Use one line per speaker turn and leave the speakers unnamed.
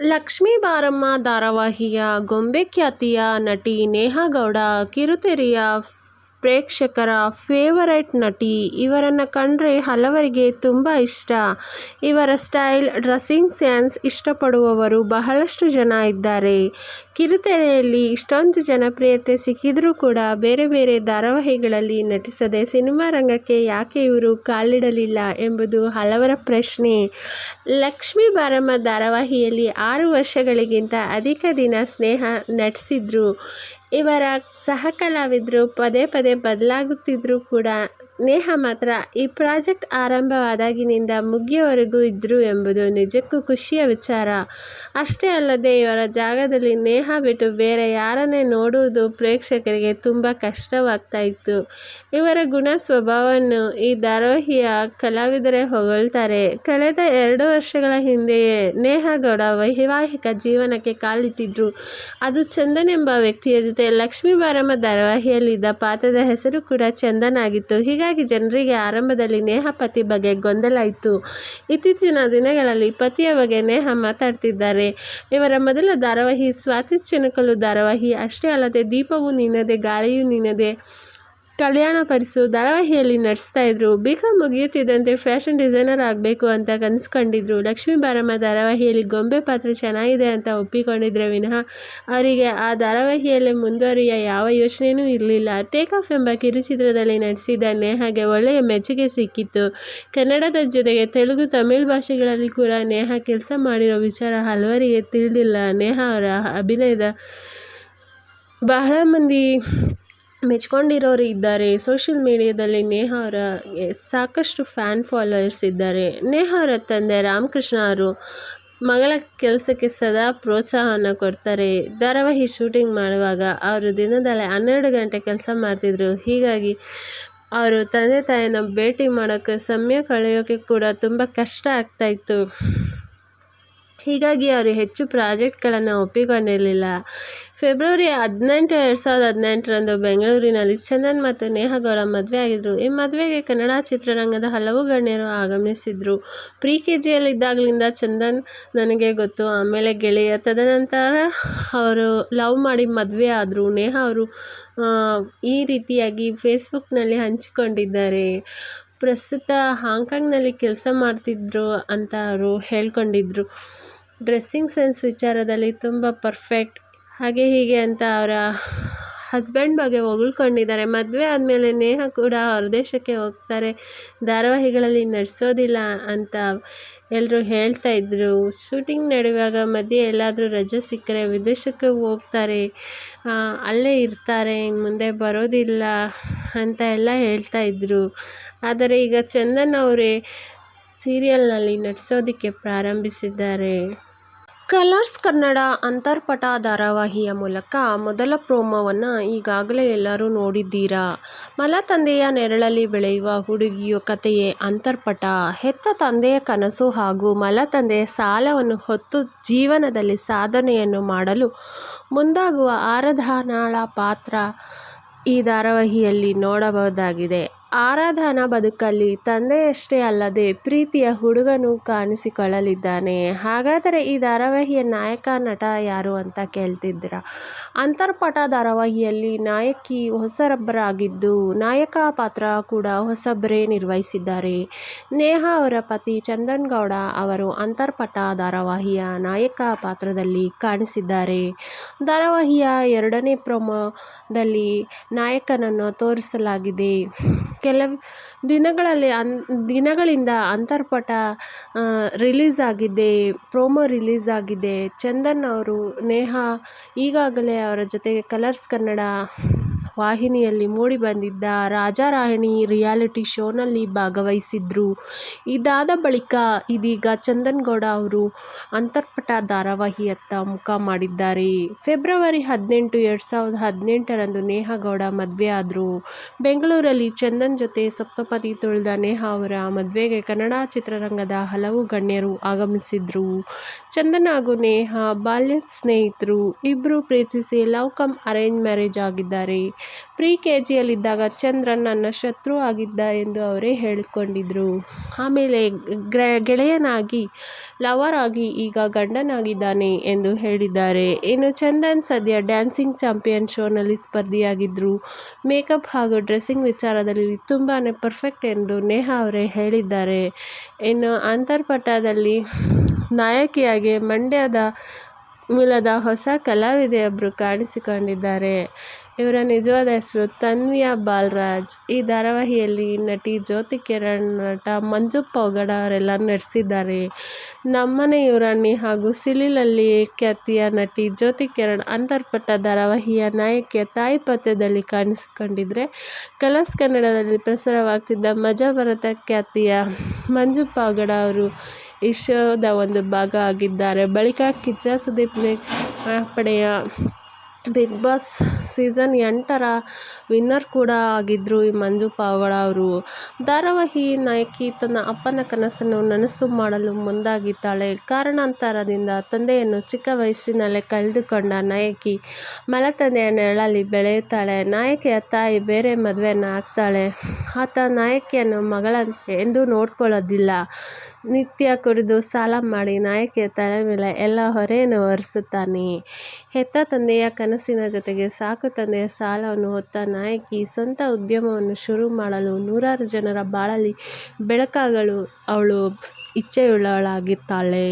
ಲಕ್ಷ್ಮೀ ಬಾರಮ್ಮ ಧಾರಾವಾಹಿಯ ಗೊಂಬೆ ಖ್ಯಾತಿಯ ನಟಿ ನೇಹಾ ಗೌಡ ಕಿರುತೆರೆಯ ಪ್ರೇಕ್ಷಕರ ಫೇವರೇಟ್ ನಟಿ. ಇವರನ್ನು ಕಂಡರೆ ಹಲವರಿಗೆ ತುಂಬ ಇಷ್ಟ. ಇವರ ಸ್ಟೈಲ್ ಡ್ರೆಸ್ಸಿಂಗ್ ಸೆನ್ಸ್ ಇಷ್ಟಪಡುವವರು ಬಹಳಷ್ಟು ಜನ ಇದ್ದಾರೆ. ಕಿರುತೆರೆಯಲ್ಲಿ ಇಷ್ಟೊಂದು ಜನಪ್ರಿಯತೆ ಸಿಕ್ಕಿದರೂ ಕೂಡ ಬೇರೆ ಬೇರೆ ಧಾರಾವಾಹಿಗಳಲ್ಲಿ ನಟಿಸದೆ ಸಿನಿಮಾ ರಂಗಕ್ಕೆ ಯಾಕೆ ಇವರು ಕಾಲಿಡಲಿಲ್ಲ ಎಂಬುದು ಹಲವರ ಪ್ರಶ್ನೆ. ಲಕ್ಷ್ಮೀ ಬಾರಮ್ಮ ಧಾರಾವಾಹಿಯಲ್ಲಿ ಆರು ವರ್ಷಗಳಿಗಿಂತ ಅಧಿಕ ದಿನ ಸ್ನೇಹ ನಟಿಸಿದ್ರು. ಇವರ ಸಹ ಕಲಾವಿದರು ಪದೇ ಪದೇ ಬದಲಾಗುತ್ತಿದ್ರೂ ಕೂಡ ನೇಹಾ ಮಾತ್ರ ಈ ಪ್ರಾಜೆಕ್ಟ್ ಆರಂಭವಾದಾಗಿನಿಂದ ಮುಗಿಯವರೆಗೂ ಇದ್ದರು ಎಂಬುದು ನಿಜಕ್ಕೂ ಖುಷಿಯ ವಿಚಾರ. ಅಷ್ಟೇ ಅಲ್ಲದೆ ಇವರ ಜಾಗದಲ್ಲಿ ನೇಹಾ ಬಿಟ್ಟು ಬೇರೆ ಯಾರನ್ನೇ ನೋಡುವುದು ಪ್ರೇಕ್ಷಕರಿಗೆ ತುಂಬ ಕಷ್ಟವಾಗ್ತಾ ಇತ್ತು. ಇವರ ಗುಣ ಸ್ವಭಾವವನ್ನು ಈ ಧಾರಾವಾಹಿಯ ಕಲಾವಿದರೇ ಹೊಗಳ್ತಾರೆ. ಕಳೆದ ಎರಡು ವರ್ಷಗಳ ಹಿಂದೆಯೇ ನೇಹಾ ಗೌಡ ವೈವಾಹಿಕ ಜೀವನಕ್ಕೆ ಕಾಲಿಟ್ಟಿದ್ರು. ಅದು ಚಂದನ್ ಎಂಬ ವ್ಯಕ್ತಿಯ ಜೊತೆ ಲಕ್ಷ್ಮೀ ಬಾರಮ್ಮ ಧಾರಾವಾಹಿಯಲ್ಲಿದ್ದ ಪಾತ್ರದ ಹೆಸರು ಕೂಡ ಚಂದನ್ ಆಗಿತ್ತು. ಜನರಿಗೆ ಆರಂಭದಲ್ಲಿ ನೇಹಾ ಪತಿ ಬಗ್ಗೆ ಗೊಂದಲ ಇತ್ತು ಇತ್ತೀಚಿನ ದಿನಗಳಲ್ಲಿ ಪತಿಯ ಬಗ್ಗೆ ನೇಹಾ ಮಾತಾಡ್ತಿದ್ದಾರೆ. ಇವರ ಮೊದಲ ಧಾರಾವಾಹಿ ಸ್ವಾತಿ ಚಿನಕಲು ಧಾರಾವಾಹಿ. ಅಷ್ಟೇ ಅಲ್ಲದೆ ದೀಪವು ನಿನ್ನದೆ, ಗಾಳಿಯೂ ನಿನ್ನದೆ. ಕಲ್ಯಾಣ ಪರಿಸು ಧಾರಾವಾಹಿಯಲ್ಲಿ ನಟಿಸ್ತಾ ಇದ್ರು ಬಿ ಕಾಮ್ ಮುಗಿಯುತ್ತಿದ್ದಂತೆ ಫ್ಯಾಷನ್ ಡಿಸೈನರ್ ಆಗಬೇಕು ಅಂತ ಕನಸು ಕಂಡಿದ್ರು ಲಕ್ಷ್ಮೀ ಬಾರಮ್ಮ ಧಾರಾವಾಹಿಯಲ್ಲಿ ಗೊಂಬೆ ಪಾತ್ರ ಚೆನ್ನಾಗಿದೆ ಅಂತ ಒಪ್ಪಿಕೊಂಡಿದ್ರೆ ವಿನಃ ಅವರಿಗೆ ಆ ಧಾರಾವಾಹಿಯಲ್ಲಿ ಮುಂದುವರಿಯ ಯಾವ ಯೋಚನೆಯೂ ಇರಲಿಲ್ಲ. ಟೇಕ್ ಆಫ್ ಎಂಬ ಕಿರುಚಿತ್ರದಲ್ಲಿ ನಟಿಸಿದ ನೇಹಾಗೆ ಒಳ್ಳೆಯ ಮೆಚ್ಚುಗೆ ಸಿಕ್ಕಿತ್ತು. ಕನ್ನಡದ ಜೊತೆಗೆ ತೆಲುಗು, ತಮಿಳು ಭಾಷೆಗಳಲ್ಲಿ ಕೂಡ ನೇಹಾ ಕೆಲಸ ಮಾಡಿರೋ ವಿಚಾರ ಹಲವರಿಗೆ ತಿಳಿದಿಲ್ಲ. ನೇಹಾ ಅವರ ಅಭಿನಯದ ಬಹಳ ಮಂದಿ ಮೆಚ್ಕೊಂಡಿರೋರು ಇದ್ದಾರೆ. ಸೋಷಿಯಲ್ ಮೀಡಿಯಾದಲ್ಲಿ ನೇಹಾ ಅವರ ಸಾಕಷ್ಟು ಫ್ಯಾನ್ ಫಾಲೋಯರ್ಸ್ ಇದ್ದಾರೆ. ನೇಹಾ ಅವರ ತಂದೆ ರಾಮಕೃಷ್ಣ ಅವರು ಮಗಳ ಕೆಲಸಕ್ಕೆ ಸದಾ ಪ್ರೋತ್ಸಾಹನ ಕೊಡ್ತಾರೆ. ಧಾರಾವಾಹಿ ಶೂಟಿಂಗ್ ಮಾಡುವಾಗ ಅವರು ದಿನದಲ್ಲಿ ಹನ್ನೆರಡು ಗಂಟೆ ಕೆಲಸ ಮಾಡ್ತಿದ್ರು. ಹೀಗಾಗಿ ಅವರು ತಂದೆ ತಾಯಿನ ಭೇಟಿ ಮಾಡೋಕ್ಕೆ ಸಮಯ ಕಳೆಯೋಕ್ಕೆ ಕೂಡ ತುಂಬ ಕಷ್ಟ ಆಗ್ತಾಯಿತ್ತು ಹೀಗಾಗಿ ಅವರು ಹೆಚ್ಚು ಪ್ರಾಜೆಕ್ಟ್ಗಳನ್ನು ಒಪ್ಪಿಕೊಂಡಿರಲಿಲ್ಲ. ಫೆಬ್ರವರಿ ಹದಿನೆಂಟು, ಎರಡು ಸಾವಿರದ ಹದಿನೆಂಟರಂದು ಬೆಂಗಳೂರಿನಲ್ಲಿ ಚಂದನ್ ಮತ್ತು ನೇಹಗೌಡ ಮದುವೆ ಆಗಿದ್ದರು ಈ ಮದುವೆಗೆ ಕನ್ನಡ ಚಿತ್ರರಂಗದ ಹಲವು ಗಣ್ಯರು ಆಗಮಿಸಿದ್ರು. ಪ್ರೀ ಕೆ ಜಿಯಲ್ಲಿದ್ದಾಗಲಿಂದ ಚಂದನ್ ನನಗೆ ಗೊತ್ತು. ಆಮೇಲೆ ಗೆಳೆಯ ತದನಂತರ ಅವರು ಲವ್ ಮಾಡಿ ಮದುವೆ ಆದರು. ನೇಹ ಅವರು ಈ ರೀತಿಯಾಗಿ ಫೇಸ್ಬುಕ್ನಲ್ಲಿ ಹಂಚಿಕೊಂಡಿದ್ದಾರೆ. ಪ್ರಸ್ತುತ ಹಾಂಗ್ಕಾಂಗ್ನಲ್ಲಿ ಕೆಲಸ ಮಾಡ್ತಿದ್ರು ಅಂತ ಅವರು ಹೇಳ್ಕೊಂಡಿದ್ರು. ಡ್ರೆಸ್ಸಿಂಗ್ ಸೆನ್ಸ್ ವಿಚಾರದಲ್ಲಿ ತುಂಬ ಪರ್ಫೆಕ್ಟ್ ಹಾಗೆ ಹೀಗೆ ಅಂತ ಅವರ ಹಸ್ಬೆಂಡ್ ಬಗ್ಗೆ ಹೊಗಳ್ಕೊಂಡಿದ್ದಾರೆ. ಮದುವೆ ಆದಮೇಲೆ ನೇಹಾ ಕೂಡ ಹೊರದೇಶಕ್ಕೆ ಹೋಗ್ತಾರೆ. ಧಾರಾವಾಹಿಗಳಲ್ಲಿ ನಡೆಸೋದಿಲ್ಲ ಅಂತ ಎಲ್ಲರೂ ಹೇಳ್ತಾ ಇದ್ರು. ಶೂಟಿಂಗ್ ನಡೆಯುವಾಗ ಮಧ್ಯೆ ಎಲ್ಲಾದರೂ ರಜೆ ಸಿಕ್ಕರೆ ವಿದೇಶಕ್ಕೆ ಹೋಗ್ತಾರೆ. ಅಲ್ಲೇ ಇರ್ತಾರೆ ಮುಂದೆ ಬರೋದಿಲ್ಲ ಅಂತ ಎಲ್ಲ ಹೇಳ್ತಾ ಇದ್ರು. ಆದರೆ ಈಗ ಚಂದನ್ ಅವರೇ ಸೀರಿಯಲ್ನಲ್ಲಿ ನಟಿಸೋದಕ್ಕೆ ಪ್ರಾರಂಭಿಸಿದ್ದಾರೆ. ಕಲರ್ಸ್ ಕನ್ನಡ ಅಂತರ್ಪಟ ಧಾರಾವಾಹಿಯ ಮೂಲಕ ಮೊದಲ ಪ್ರೋಮೋವನ್ನು ಈಗಾಗಲೇ ಎಲ್ಲರೂ ನೋಡಿದ್ದೀರಾ? ಮಲತಂದೆಯ ನೆರಳಲ್ಲಿ ಬೆಳೆಯುವ ಹುಡುಗಿಯ ಕಥೆಯೇ ಅಂತರ್ಪಟ. ಹೆತ್ತ ತಂದೆಯ ಕನಸು ಹಾಗೂ ಮಲತಂದೆಯ ಸಾಲವನ್ನು ಹೊತ್ತು ಜೀವನದಲ್ಲಿ ಸಾಧನೆಯನ್ನು ಮಾಡಲು ಮುಂದಾಗುವ ಆರಾಧನಾಳ ಪಾತ್ರ ಈ ಧಾರಾವಾಹಿಯಲ್ಲಿ ನೋಡಬಹುದಾಗಿದೆ. ಆರಾಧನಾ ಬದುಕಲ್ಲಿ ತಂದೆಯಷ್ಟೇ ಅಲ್ಲದೆ ಪ್ರೀತಿಯ ಹುಡುಗನೂ ಕಾಣಿಸಿಕೊಳ್ಳಲಿದ್ದಾನೆ. ಹಾಗಾದರೆ ಈ ಧಾರಾವಾಹಿಯ ನಾಯಕ, ನಟ ಯಾರು ಅಂತ ಕೇಳ್ತಿದ್ದೀರಾ? ಅಂತರ್ಪಟ ಧಾರಾವಾಹಿಯಲ್ಲಿ ನಾಯಕಿ ಹೊಸರೊಬ್ಬರಾಗಿದ್ದು, ನಾಯಕ ಪಾತ್ರ ಕೂಡ ಹೊಸಬರೇ ನಿರ್ವಹಿಸಿದ್ದಾರೆ. ನೇಹಾ ಅವರ ಪತಿ ಚಂದನ್ ಗೌಡ ಅವರು ಅಂತರ್ಪಟ ಧಾರಾವಾಹಿಯ ನಾಯಕ ಪಾತ್ರದಲ್ಲಿ ಕಾಣಿಸಿದ್ದಾರೆ. ಧಾರಾವಾಹಿಯ ಎರಡನೇ ಪ್ರೊಮೋದಲ್ಲಿ ನಾಯಕನನ್ನು ತೋರಿಸಲಾಗಿದೆ. ಕೆಲವು ದಿನಗಳಲ್ಲಿ ಅನ್, ದಿನಗಳಿಂದ ಅಂತರ್ಪಟ ರಿಲೀಸ್ ಆಗಿದೆ ಪ್ರೋಮೋ ರಿಲೀಸ್ ಆಗಿದೆ ಚಂದನ್ ಅವರು, ನೇಹಾ ಈಗಾಗಲೇ ಅವರ ಜೊತೆಗೆ ಕಲರ್ಸ್ ಕನ್ನಡ ವಾಹಿನಿಯಲ್ಲಿ ಮೂಡಿ ಬಂದಿದ್ದ ರಾಜಾರಾಣಿ ರಿಯಾಲಿಟಿ ಶೋನಲ್ಲಿ ಭಾಗವಹಿಸಿದ್ರು. ಇದಾದ ಬಳಿಕ ಇದೀಗ ಚಂದನ್ಗೌಡ ಅವರು ಅಂತರ್ಪಟ ಧಾರಾವಾಹಿಯತ್ತ ಮುಖ ಮಾಡಿದ್ದಾರೆ. ಫೆಬ್ರವರಿ ಹದಿನೆಂಟು, ಎರಡು ಸಾವಿರದ ಹದಿನೆಂಟರಂದು ನೇಹಾ ಗೌಡ ಮದುವೆ ಆದರು. ಬೆಂಗಳೂರಲ್ಲಿ ಚಂದನ್ ಜೊತೆ ಸಪ್ತಪದಿ ತುಳಿದ ನೇಹಾ ಅವರ ಮದುವೆಗೆ ಕನ್ನಡ ಚಿತ್ರರಂಗದ ಹಲವು ಗಣ್ಯರು ಆಗಮಿಸಿದ್ರು. ಚಂದನ್ ಹಾಗೂ ನೇಹಾ ಬಾಲ್ಯ ಸ್ನೇಹಿತರು ಇಬ್ಬರು ಪ್ರೀತಿಸಿ ಲವ್ ಕಮ್ ಅರೇಂಜ್ ಮ್ಯಾರೇಜ್ ಆಗಿದ್ದಾರೆ. ಪ್ರೀ ಕೆ ಜಿಯಲ್ಲಿದ್ದಾಗ ಚಂದ್ರನ್ ನನ್ನ ಶತ್ರು ಆಗಿದ್ದ ಎಂದು ಅವರೇ ಹೇಳಿಕೊಂಡಿದ್ರು. ಆಮೇಲೆ ಗೆಳೆಯನಾಗಿ, ಲವರ್ ಆಗಿ ಈಗ ಗಂಡನಾಗಿದ್ದಾನೆ ಎಂದು ಹೇಳಿದ್ದಾರೆ. ಇನ್ನು ಚಂದನ್ ಸದ್ಯ ಡ್ಯಾನ್ಸಿಂಗ್ ಚಾಂಪಿಯನ್ ಶೋನಲ್ಲಿ ಸ್ಪರ್ಧಿಯಾಗಿದ್ದರು ಮೇಕಪ್ ಹಾಗೂ ಡ್ರೆಸ್ಸಿಂಗ್ ವಿಚಾರದಲ್ಲಿ ತುಂಬಾ ಪರ್ಫೆಕ್ಟ್ ಎಂದು ನೇಹಾ ಅವರೇ ಹೇಳಿದ್ದಾರೆ. ಇನ್ನು ಅಂತರ್ಪಟದಲ್ಲಿ ನಾಯಕಿಯಾಗಿ ಮಂಡ್ಯದ ಮೂಲದ ಹೊಸ ಕಲಾವಿದೆಯೊಬ್ಬರು ಕಾಣಿಸಿಕೊಂಡಿದ್ದಾರೆ. ಇವರ ನಿಜವಾದ ಹೆಸರು ತನ್ವಿಯಾ ಬಾಲ್ರಾಜ್. ಈ ಧಾರಾವಾಹಿಯಲ್ಲಿ ನಟಿ ಜ್ಯೋತಿ ಕಿರಣ್, ನಟ ಮಂಜು ಅವಗಡ ಅವರೆಲ್ಲ ನಟಿಸಿದ್ದಾರೆ. ನಮ್ಮನೆ ಇವರಾಣಿ ಹಾಗೂ ಸಿಲಿಲಲ್ಲಿ ಖ್ಯಾತಿಯ ನಟಿ ಜ್ಯೋತಿ ಕಿರಣ್ ಅಂತರ್ಪಟ್ಟ ಧಾರಾವಾಹಿಯ ನಾಯಕಿಯ ತಾಯಿ ಪಥ್ಯದಲ್ಲಿ ಕಾಣಿಸಿಕೊಂಡಿದ್ರೆ, ಕಲರ್ಸ್ ಕನ್ನಡದಲ್ಲಿ ಪ್ರಸಾರವಾಗ್ತಿದ್ದ ಮಜಾ ಭರತ ಖ್ಯಾತಿಯ ಮಂಜು ಪಾವಗಡ ಅವರು ಶೋದ ಒಂದು ಭಾಗ ಆಗಿದ್ದಾರೆ. ಬಳಿಕ ಕಿಚ್ಚ ಸುದೀಪ್ ಪಡೆಯ ಬಿಗ್ ಬಾಸ್ ಸೀಸನ್ ಎಂಟರ ವಿನ್ನರ್ ಕೂಡ ಆಗಿದ್ದರು ಈ ಮಂಜು ಪಾವಗಡ ಅವರು. ಧಾರಾವಾಹಿ ನಾಯಕಿ ತನ್ನ ಅಪ್ಪನ ಕನಸನ್ನು ನನಸು ಮಾಡಲು ಮುಂದಾಗಿದ್ದಾಳೆ. ಕಾರಣಾಂತರದಿಂದ ತಂದೆಯನ್ನು ಚಿಕ್ಕ ವಯಸ್ಸಿನಲ್ಲೇ ಕಳೆದುಕೊಂಡ ನಾಯಕಿ ಮಲತಂದೆಯ ನೆರಳಲ್ಲಿ ಬೆಳೆಯುತ್ತಾಳೆ. ನಾಯಕಿಯ ತಾಯಿ ಬೇರೆ ಮದುವೆಯನ್ನು ಆಗ್ತಾಳೆ. ಆತ ನಾಯಕಿಯನ್ನು ಮಗಳಂತೆ ಎಂದೂ ನೋಡ್ಕೊಳ್ಳೋದಿಲ್ಲ. ನಿತ್ಯ ಕುಡಿದು ಸಾಲ ಮಾಡಿ ನಾಯಕಿಯ ತಲೆ ಮೇಲೆ ಎಲ್ಲ ಹೊರೆಯನ್ನು ಹೊರಿಸುತ್ತಾನೆ ಹೆತ್ತ ತಂದೆಯ ಕನಸಿನ ಜೊತೆಗೆ ಸಾಕು ತಂದೆಯ ಸಾಲವನ್ನು ಹೊತ್ತ ನಾಯಕಿ ಸ್ವಂತ ಉದ್ಯಮವನ್ನು ಶುರು ಮಾಡಲು ನೂರಾರು ಜನರ ಬಾಳಲ್ಲಿ ಬೆಳಕಾಗಲು ಅವಳು ಇಚ್ಛೆಯುಳ್ಳವಳಾಗಿರ್ತಾಳೆ